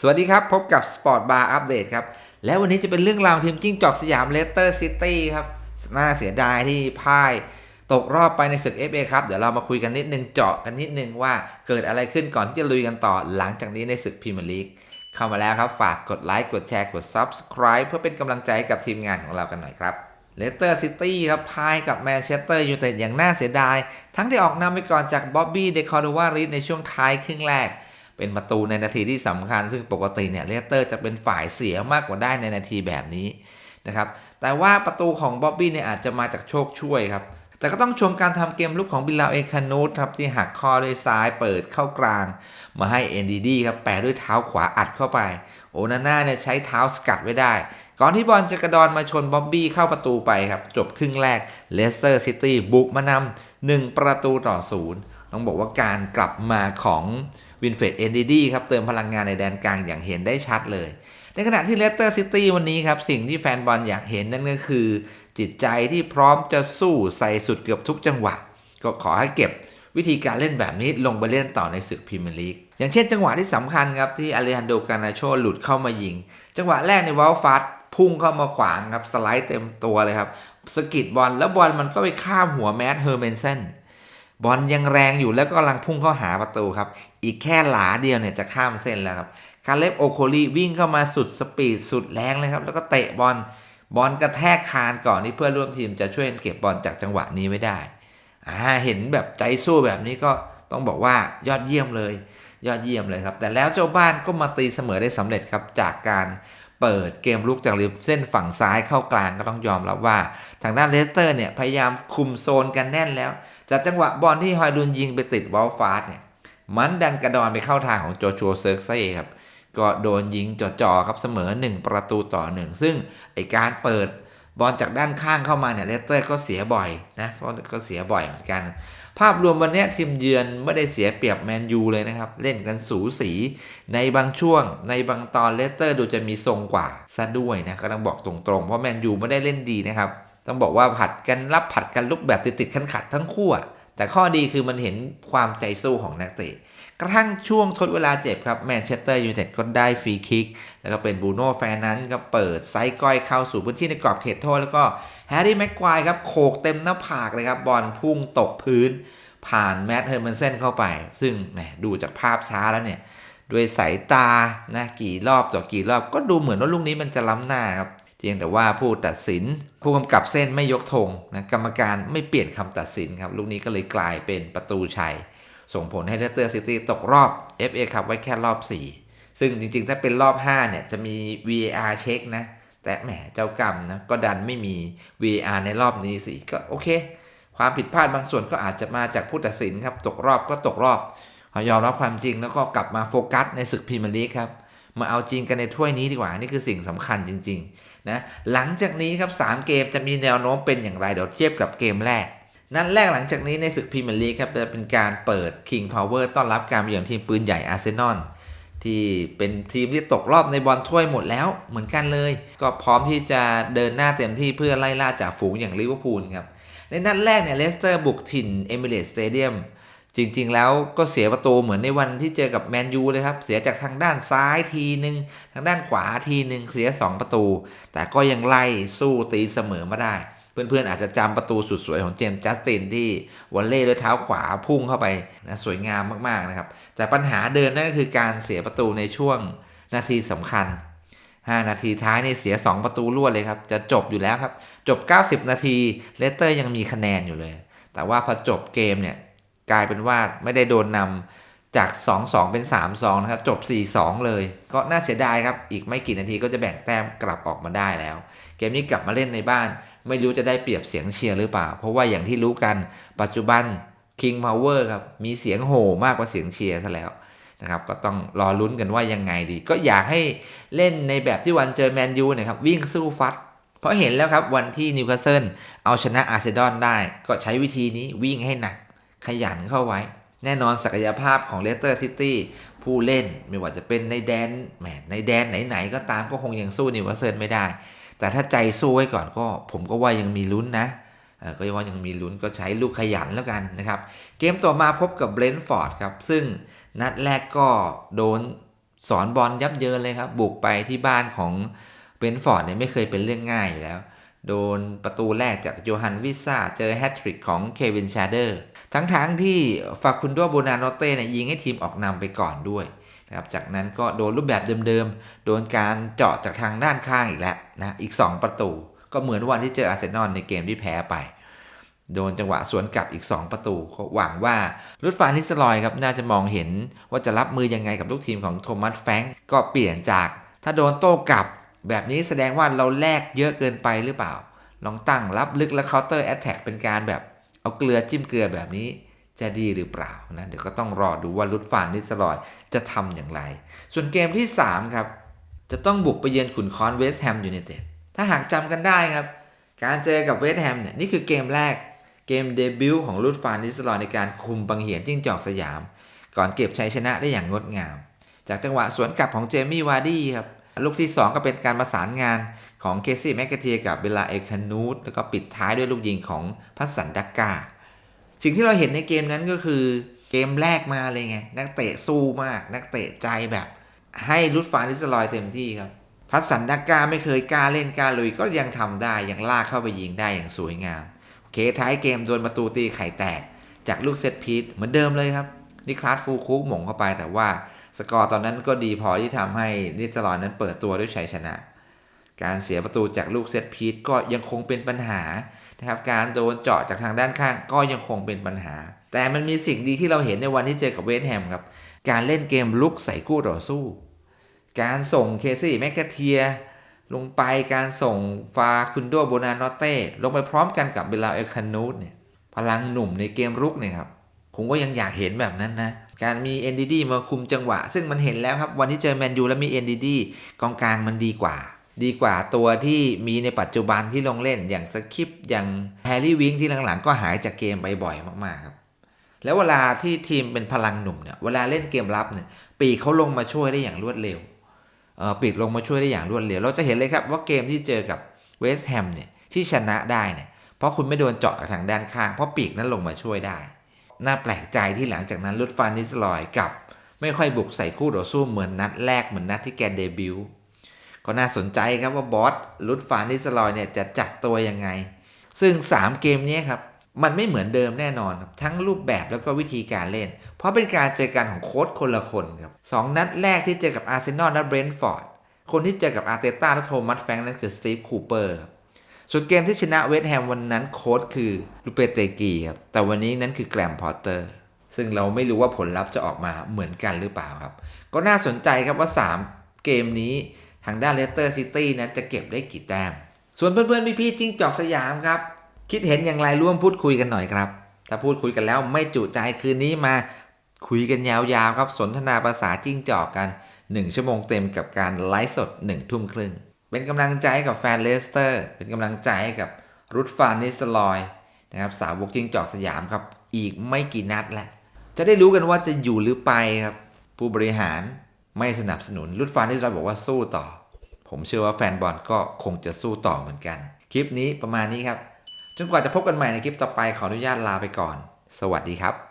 สวัสดีครับ พบกับ Sport Bar Update ครับ แล้ววันนี้จะเป็นเรื่องราวทีมจิ้งจอกสยามเลสเตอร์ซิตี้ครับ น่าเสียดายที่พ่ายตกรอบไปในศึก FA ครับ เดี๋ยวเรามาคุยกันนิดนึงเจาะกันนิดนึงว่าเกิดอะไรขึ้นก่อนที่จะลุยกันต่อหลังจากนี้ในศึกพรีเมียร์ลีกเข้ามาแล้วครับ ฝากกดไลค์กดแชร์กด Subscribe เพื่อเป็นกำลังใจกับทีมงานของเรากันหน่อยครับเลสเตอร์ซิตี้ครับพ่ายกับแมนเชสเตอร์ยูไนเต็ดอย่างน่าเสียดาย ทั้งที่ออกนำไปก่อนจากบ๊อบบี้เดคอร์ดวาริสในช่วงท้ายครึ่งแรก เป็นประตูในนาทีที่สำคัญ ซึ่งปกติเนี่ยเลสเตอร์จะเป็นฝ่ายเสียมากกว่าได้ในนาทีแบบนี้นะครับแต่ว่าประตูของบ๊อบบี้เนี่ยอาจจะมาจากโชคช่วยครับแต่ก็ต้องชมการทำเกมลุกของบิลลาเอคานูตครับที่หักข้อด้วยซ้ายเปิดเข้ากลาง มาให้เอ็นดีดีครับแปะด้วยเท้าขวาอัดเข้าไป โอนาน่าเนี่ยใช้เท้าสกัดไว้ได้ ก่อนที่บอลจะกระดอนมาชนบ๊อบบี้เข้าประตูไปครับ จบครึ่งแรกเลสเตอร์ซิตี้บุกมานำหนึ่งประตูต่อศูนย์ต้องบอกว่าการกลับมาของ วินเฟดเอนดีดีครับเติมพลังงานในแดนกลางอย่างเห็นได้ชัดเลย ในขณะที่เลสเตอร์ซิตี้วันนี้ครับ สิ่งที่แฟนบอลอยากเห็นนั่นก็คือ จิตใจที่พร้อมจะสู้ใส่สุดเกือบทุกจังหวะ ก็ขอให้เก็บวิธีการเล่นแบบนี้ลงไปเล่นต่อในศึกพรีเมียร์ลีกอย่างเช่นจังหวะที่สำคัญครับ ที่อาเลฮันโดกานาโชหลุดเข้ามายิง จังหวะแรกในวอลฟัตพุ่งเข้ามาขวางครับ สไลด์เต็มตัวเลยครับสกิดบอลแล้วบอลมันก็ไปข้ามหัวแมตเฮอร์เมนเซน บอลยังแรงอยู่แล้วก็กำลังพุ่งเข้าหาประตูครับ อีกแค่หลาเดียวเนี่ยจะข้ามเส้นแล้วครับคาเล็บโอโคลีวิ่งเข้ามาสุดสปีดสุดแรงเลยครับ แล้วก็เตะบอลบอลกระแทกคานก่อนที่เพื่อนร่วมทีมจะช่วยเก็บบอลจากจังหวะนี้ไว้ได้อ่าเห็นแบบใจสู้แบบนี้ก็ต้องบอกว่ายอดเยี่ยมเลย ยอดเยี่ยมเลยครับ แต่แล้วเจ้าบ้านก็มาตีเสมอได้สำเร็จครับจากการ เปิดเกมลุกจากริมเส้นฝั่งซ้ายเข้ากลางก็ต้องยอมรับว่า ทางด้านเลสเตอร์เนี่ยพยายามคุมโซนกันแน่นแล้ว จากจังหวะบอลที่ฮอยดุนยิงไปติดวอลฟาสเนี่ยมันดันกระดอนไปเข้าทางของโจชัวเซิร์กเซ่ครับก็โดนยิงจ่อๆครับเสมอ 1 ประตูต่อ 1 ซึ่งไอการเปิดบอลจากด้านข้างเข้ามาเนี่ยเลสเตอร์ก็เสียบ่อยนะก็เสียบ่อยเหมือนกัน ภาพรวมวันนี้ทีมเยือนไม่ได้เสียเปรียบแมนยูเลยนะครับ เล่นกันสูสี ในบางช่วง ในบางตอนเลสเตอร์ดูจะมีทรงกว่าซะด้วยนะก็ต้องบอกตรงๆ เพราะแมนยูไม่ได้เล่นดีนะครับ ต้องบอกว่าผัดกันรับผัดกันลุกแบบติดๆขันขัดทั้งคู่แต่ข้อดีคือมันเห็นความใจสู้ของนักเตะกระทั่งช่วงทดเวลาเจ็บครับแมนเชสเตอร์ยูไนเต็ดก็ได้ฟรีคิก แล้วก็เป็นบูโน่แฟนนั้นก็เปิดไซส์ก้อยเข้าสู่พื้นที่ในกรอบเขตโทษ แล้วก็ แฮร์รี่แม็กควายครับโขกเต็มหน้าผากเลยครับบอลพุ่งตกพื้น ผ่านแมตต์เฮอร์มันเซนเข้าไป ซึ่งแหมดูจากภาพช้าแล้วเนี่ยด้วยสายตานะกี่รอบต่อกี่รอบก็ดูเหมือนว่าลูกนี้มันจะล้ำหน้าครับเพียงแต่ว่าผู้ตัดสิน ผู้กำกับเส้นไม่ยกธงนะกรรมการไม่เปลี่ยนคำตัดสินครับลูกนี้ก็เลยกลายเป็นประตูชัย ส่งผลให้เลสเตอร์ซิตี้ตกรอบ FA ครับไว้แค่รอบ 4 ซึ่งจริงๆ ถ้าเป็นรอบ 5 เนี่ยจะมี VAR เช็คนะ แต่แหมเจ้ากรรมนะก็ดันไม่มี VR ในรอบนี้สิก็โอเค ความผิดพลาดบางส่วนก็อาจจะมาจากผู้ตัดสินครับตกรอบก็ตกรอบยอมรับความจริงแล้วก็กลับมาโฟกัสในศึกพรีเมียร์ลีกครับมาเอาจริงกันในถ้วยนี้ดีกว่า นี่คือสิ่งสำคัญจริงๆนะหลังจากนี้ครับ 3 เกมจะมีแนวโน้มเป็นอย่างไร เดี๋ยวเทียบกับเกมแรก นัดแรกหลังจากนี้ในศึกพรีเมียร์ลีกครับจะเป็นการเปิด King Power ต้อนรับการมาเยือนทีมปืนใหญ่อาร์เซนอล ที่เป็นทีมที่ตกรอบในบอลถ้วยหมดแล้วเหมือนกันเลย ก็พร้อมที่จะเดินหน้าเต็มที่เพื่อไล่ล่าจากฝูงอย่างลิเวอร์พูลครับ ในนัดแรกเนี่ยเลสเตอร์บุกถิ่นเอมิเรตสเตเดียมจริงๆ แล้วก็เสียประตูเหมือนในวันที่เจอกับแมนยูเลยครับ เสียจากทางด้านซ้ายทีหนึ่งทางด้านขวาทีหนึ่งเสีย 2 ประตู แต่ก็ยังไล่สู้ตีเสมอมาได้ เพื่อนๆอาจจะจำประตูสุดสวยของเจมส์จัสตินที่วอลเล่ด้วยเท้าขวาพุ่งเข้าไปนะสวยงามมากๆนะครับ แต่ปัญหาเดินนั่นก็คือการเสียประตูในช่วงนาทีสำคัญ 5 นาทีท้ายนี่เสีย 2 ประตูรวดเลยครับ จะจบอยู่แล้วครับ จบ 90 นาทีเลสเตอร์ยังมีคะแนนอยู่เลย แต่ว่าพอจบเกมเนี่ยกลายเป็นว่าไม่ได้โดนนำ จาก 2-2 เป็น 3-2 นะครับ จบ 4-2 เลย ก็น่าเสียดายครับ อีกไม่กี่นาทีก็จะแบ่งแต้มกลับออกมาได้แล้ว เกมนี้กลับมาเล่นในบ้าน ไม่รู้จะได้เปรียบเสียงเชียร์หรือเปล่า เพราะว่าอย่างที่รู้กันปัจจุบัน King Power ครับ มีเสียงโห่มากกว่าเสียงเชียร์ซะแล้วนะครับ ก็ต้องรอลุ้นกันว่ายังไงดี ก็อยากให้เล่นในแบบที่วันเจอแมนยูนะครับ วิ่งสู้ฟัด เพราะเห็นแล้วครับวันที่นิวคาสเซิลเอาชนะอาร์เซนอลได้ ก็ใช้วิธีนี้วิ่งให้หนักขยันเข้าไว้ แน่นอนศักยภาพของเลสเตอร์ซิตี้ผู้เล่นไม่ว่าจะเป็นในแดนแหมในแดนไหนๆก็ตามก็คงยังสู้นิวคาสเซิลไม่ได้ แต่ถ้าใจสู้ไว้ก่อนก็ ผมก็ว่ายังมีลุ้นนะก็ยังว่ายังมีลุ้นก็ใช้ลูกขยันแล้วกันนะครับ เกมต่อมาพบกับเบรนท์ฟอร์ดครับ ซึ่งนัดแรกก็โดนสอนบอลยับเยินเลยครับ บุกไปที่บ้านของเบนฟอร์ดเนี่ยไม่เคยเป็นเรื่องง่ายอยู่แล้ว โดนประตูแรกจากโยฮันวิซ่า เจอแฮตทริกของเควินชาเดอร์ ทั้งๆทที่ฟาคุนโดโบนาโนเต้เนี่ยยิงให้ทีมออกนำไปก่อนด้วยนะครับจากนั้นก็โดนรูปแบบเดิมๆ โดนการเจาะจากทางด้านข้างอีกแล้วนะอีก 2 ประตู ก็เหมือนวันที่เจออาร์เซนอลในเกมที่แพ้ไป โดนจังหวะสวนกลับอีก 2 ประตูก็หวังว่ารุดฟานิสลอยครับน่าจะมองเห็นว่าจะรับมือยังไงกับลูกทีมของโทมัสแฟงก์ก็เปลี่ยนจาก ถ้าโดนโต้กลับ แบบนี้แสดงว่าเราแลกเยอะเกินไปหรือเปล่า ลองตั้งรับลึกและเคาน์เตอร์แอตแทกเป็นการแบบเอาเกลือจิ้มเกลือแบบนี้จะดีหรือเปล่านะเดี๋ยวก็ต้องรอดูว่ารุดฟานนิสลอยจะทำอย่างไร ส่วนเกมที่ 3 ครับ จะต้องบุกไปเยือนขุนคอนเวสต์แฮมยูไนเต็ดถ้าหากจำกันได้ครับ การเจอกับเวสต์แฮมเนี่ยนี่คือเกมแรกเกมเดบิวต์ของรุดฟานนิสลอยในการคุมบังเหียนจิ้งจอกสยาม ก่อนเก็บชัยชนะได้อย่างงดงาม จากจังหวะสวนกลับของเจมี่วาร์ดี้ครับ ลูกที่ 2 ก็เป็นการประสานงานของเคซี่แมกกาเทียกับเบลาเอคานูตแล้วก็ปิดท้ายด้วยลูกยิงของพัสสันดักกา สิ่งที่เราเห็นในเกมนั้นก็คือเกมแรกมาเลยไง นักเตะสู้มาก นักเตะใจแบบ ให้รุดฟานิสลอยเต็มที่ครับ พัสสันดักกาไม่เคยกล้าเล่นกล้าลุยก็ยังทำได้ยังลากเข้าไปยิงได้อย่างสวยงามเคท้ายเกมโดนประตูตีไข่แตก จากลูกเซตพีทเหมือนเดิมเลยครับนิคลาสฟูคุกหม่งเข้าไปแต่ว่า สกอร์ตอนนั้นก็ดีพอที่ทำให้นิสลอยนั้นเปิดตัวด้วยชัยชนะ การเสียประตูจากลูกเซตพีทก็ยังคงเป็นปัญหานะครับ การโดนเจาะจากทางด้านข้างก็ยังคงเป็นปัญหา แต่มันมีสิ่งดีที่เราเห็นในวันที่เจอกับเวสต์แฮมครับ การเล่นเกมลุกใส่คู่ต่อสู้ การส่งเคซี่แมคคาเทีย ลงไปการส่งฟาคุนโดโบนานอเต้ลงไปพร้อมกันกับเบลาเอลคานูตเนี่ยพลังหนุ่มในเกมรุกเนี่ยครับผมก็ยังอยากเห็นแบบนั้นนะ การมี NDD มาคุมจังหวะ ซึ่งมันเห็นแล้วครับ วันที่เจอแมนยูแล้วมี NDD กองกลางมันดีกว่า ดีกว่าตัวที่มีในปัจจุบันที่ลงเล่นอย่างสคิปอย่างแฮร์รี่วิงที่หลังๆ ก็หายจากเกมไปบ่อยมากๆครับแล้วเวลาที่ทีมเป็นพลังหนุ่มเนี่ยเวลาเล่นเกมรับเนี่ยปีกเขาลงมาช่วยได้อย่างรวดเร็วปีกลงมาช่วยได้อย่างรวดเร็ว เราจะเห็นเลยครับว่าเกมที่เจอกับเวสต์แฮมเนี่ยที่ชนะได้เนี่ยเพราะคุณไม่โดนเจาะทางด้านข้างเพราะปีกนั้นลงมาช่วยได้ น่าแปลกใจที่หลังจากนั้นลุดฟานนิสลอยกับ ไม่ค่อยบุกใส่คู่ต่อสู้เหมือนนัดแรกเหมือนนัดที่แกเดบิวต์ก็น่าสนใจครับว่าบอสลุดฟานนิสลอยเนี่ยจะจัดตัวยังไง ซึ่ง 3 เกมนี้ครับมันไม่เหมือนเดิมแน่นอน ทั้งรูปแบบแล้วก็วิธีการเล่น เพราะเป็นการเจอกันของโค้ชคนละคนครับสองนัดแรกที่เจอกับอาร์เซนอลและเบรนท์ฟอร์ดคนที่เจอกับอาร์เตต้าและโทมัสแฟงนั้นคือสตีฟคูเปอร์ครับ ส่วนเกมที่ชนะเวสต์แฮมวันนั้นโค้ชคือลูเปเตกีครับ แต่วันนี้นั้นคือแกรมพอตเตอร์ ซึ่งเราไม่รู้ว่าผลลัพธ์จะออกมาเหมือนกันหรือเปล่าครับ ก็น่าสนใจครับว่า 3 เกมนี้ทางด้านเลสเตอร์ซิตี้นั้นจะเก็บได้กี่แต้ม ส่วนเพื่อนๆพี่ๆจิ้งจอกสยามครับ คิดเห็นอย่างไรร่วมพูดคุยกันหน่อยครับ ถ้าพูดคุยกันแล้วไม่จุใจคืนนี้มาคุยกันยาวๆครับสนทนาภาษาจิ้งจอกกัน 1 ชั่วโมงเต็มกับการไลฟ์สด1ทุ่มครึ่ง เป็นกำลังใจให้กับแฟนเลสเตอร์ เป็นกำลังใจให้กับรุดฟานนิสลอยนะครับสาวกจิ้งจอกสยามครับ อีกไม่กี่นัดแล้ว จะได้รู้กันว่าจะอยู่หรือไปครับ ผู้บริหารไม่สนับสนุนรุดฟานนิสลอยบอกว่าสู้ต่อ ผมเชื่อว่าแฟนบอลก็คงจะสู้ต่อเหมือนกัน คลิปนี้ประมาณนี้ครับ จนกว่าจะพบกันใหม่ในคลิปต่อไปขออนุญาตลาไปก่อน สวัสดีครับ